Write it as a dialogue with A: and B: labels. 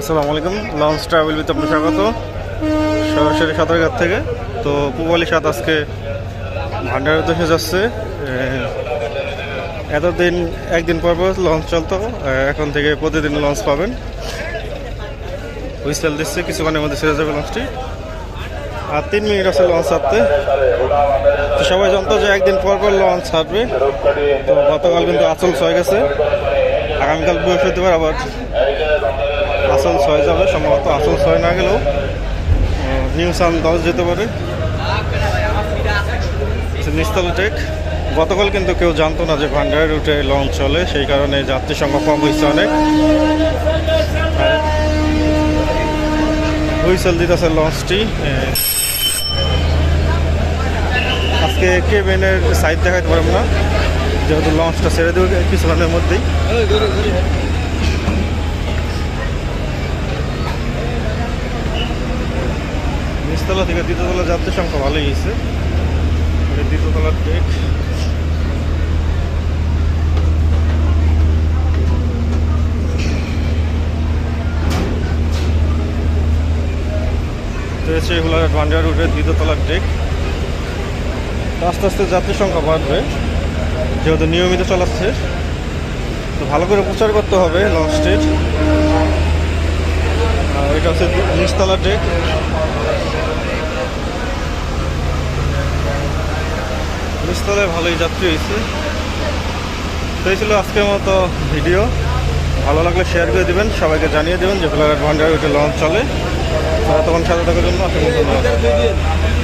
A: আসসালামু আলাইকুম, launch travel with আপনার স্বাগত। সরাসরি সাঁতারঘাট থেকে। তো পুবালি সাত আজকে ভান্ডার উদ্দেশ্যে যাচ্ছে। এতদিন, একদিন পর পর লঞ্চ চলতো এখন থেকে প্রতিদিন লঞ্চ পাবেন। হুইসেল দিচ্ছে, কিছুক্ষণের মধ্যে ছেড়ে যাবে লঞ্চটি। আর তিন মিনিট আছে লঞ্চ ছাড়তে। তো সবাই জানতো যে একদিন পর পর লঞ্চ ছাড়বে। তো গতকাল কিন্তু আচল ছয় গেছে। আগামীকাল বৃহস্পতিবার আবার আসল ছয় যাবে, সম্ভবত আসল ছয় না গেলেও নিউ সান দশ যেতে পারে। নিস্তল টেক। গতকাল কিন্তু কেউ জানতো না যে ভান্ডারের রুটে লঞ্চ চলে, সেই কারণে যাত্রী সংখ্যা কম হয়েছে অনেক। হুইসেল দিতেছে লঞ্চটি আজকে কেবেনের সাইড দেখাতে পারব না, যেহেতু লঞ্চটা ছেড়ে দেবে কিছুক্ষণের মধ্যেই। নিচতলা থেকে দ্বিতীয়তলা যাত্রী সংখ্যা ভালোই হয়েছে। এটা দ্বিতীয়তলার ডেক তো হচ্ছে এগুলো ভান্ডার রুটের দ্বিতীয়তলার ডেক আস্তে আস্তে যাত্রী সংখ্যা বাড়বে, যেহেতু নিয়মিত চলাচ্ছে। তো ভালো করে প্রচার করতে হবে লঞ্চটির আর এটা হচ্ছে নিচতলার ডেক নিচতলায় ভালোই যাত্রী হয়েছে। তো এই ছিল আজকের মতো ভিডিও। ভালো লাগলে শেয়ার করে দেবেন, সবাইকে জানিয়ে দেবেন যে ফ্লাগার ভান্ডার ওইটা লঞ্চ চলে। তখন সাথে থাকার জন্য ধন্যবাদ।